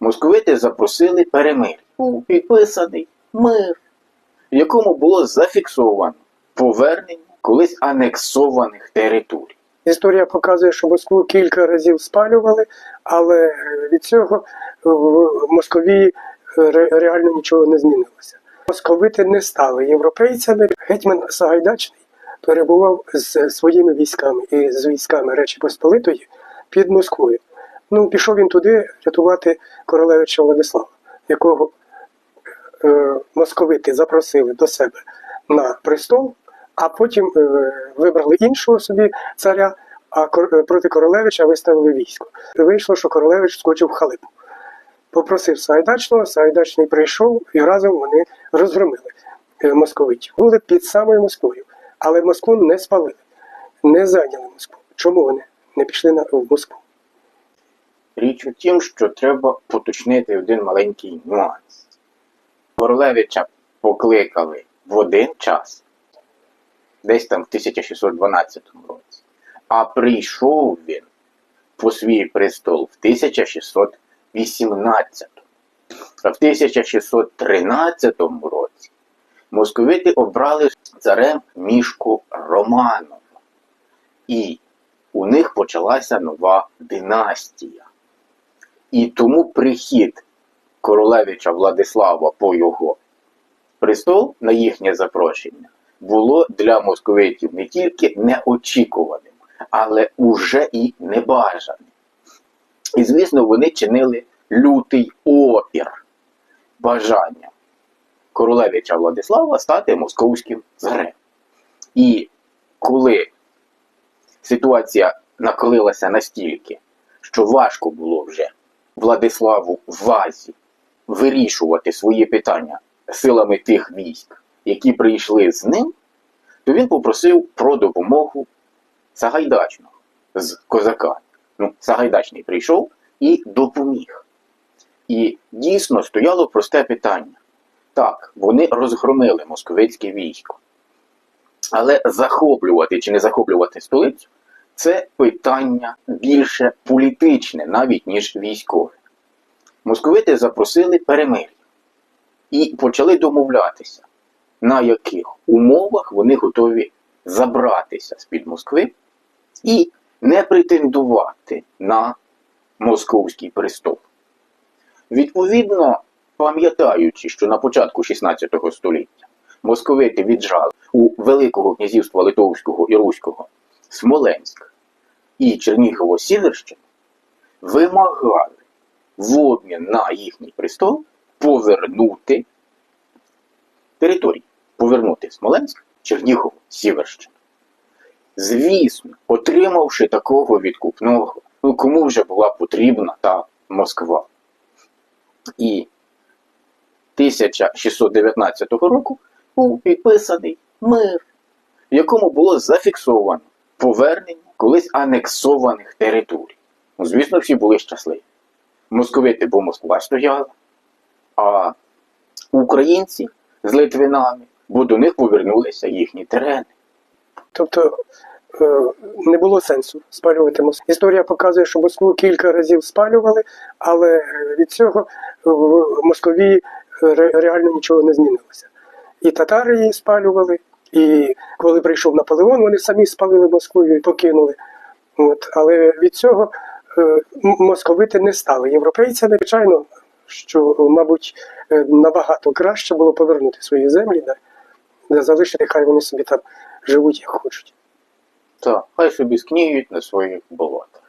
московити запросили перемир'я. Був підписаний мир, в якому було зафіксовано повернення колись анексованих територій. Історія показує, що Москву кілька разів спалювали, але е, від цього в Московії е, реально нічого не змінилося. Московити не стали європейцями. Гетьман Сагайдачний перебував з своїми військами і з військами Речі Посполитої під Москвою. Ну, пішов він туди рятувати королевича Владислава, якого е, московити запросили до себе на престол, а потім е, вибрали іншого собі царя, а кор- е, проти королевича виставили військо. Вийшло, що королевич скочив в халипу. Попросив Сагайдачного, Сагайдачний прийшов і разом вони розгромили е, московитів. Були під самою Москвою, але Москву не спалили, не зайняли Москву. Чому вони не пішли на, в Москву? Річ у тім, що треба поточнити один маленький нюанс. Королевича покликали в один час, десь там в 1612 році, а прийшов він по свій престол в 1618. А в 1613 році московити обрали царем мішку Романова. І у них почалася нова династія. І тому прихід королевича Владислава по його престол на їхнє запрошення було для московитів не тільки неочікуваним, але уже і небажаним. І, звісно, вони чинили лютий опір бажанням королевича Владислава стати московським царем. І коли ситуація накалилася настільки, що важко було вже Владиславу Вазі вирішувати свої питання силами тих військ, які прийшли з ним, то він попросив про допомогу Сагайдачного з козака. Ну, Сагайдачний прийшов і допоміг. І дійсно стояло просте питання. Так, вони розгромили московицьке військо. Але захоплювати чи не захоплювати столицю це питання більше політичне, навіть ніж військове. Московити запросили перемир'я і почали домовлятися, на яких умовах вони готові забратися з-під Москви і не претендувати на московський престол. Відповідно, пам'ятаючи, що на початку 16 століття московити віджали у Великого князівства Литовського і Руського Смоленськ і Чернігово-Сіверщину, вимагали в обмін на їхній престол повернути території, повернути Смоленськ, Чернігово, Сіверщину. Звісно, отримавши такого відкупного, ну кому вже була потрібна та Москва. І 1619 року був підписаний мир, в якому було зафіксовано повернення колись анексованих територій. Ну, звісно, всі були щасливі. Московити, бо Москва стояла, а українці з Литвинами, бо до них повернулися їхні терени. Тобто е, не було сенсу спалювати Москву. Історія показує, що Москву кілька разів спалювали, але е, від цього в Московії реально нічого не змінилося. І татари її спалювали, і коли прийшов Наполеон, вони самі спалили Москву і покинули. От, але від цього е, московити не стали європейцями. Звичайно, що, мабуть, е, набагато краще було повернути свої землі, да, залишити, хай вони собі там живуть як хочуть. Та хай собі скніють на своїх болотах.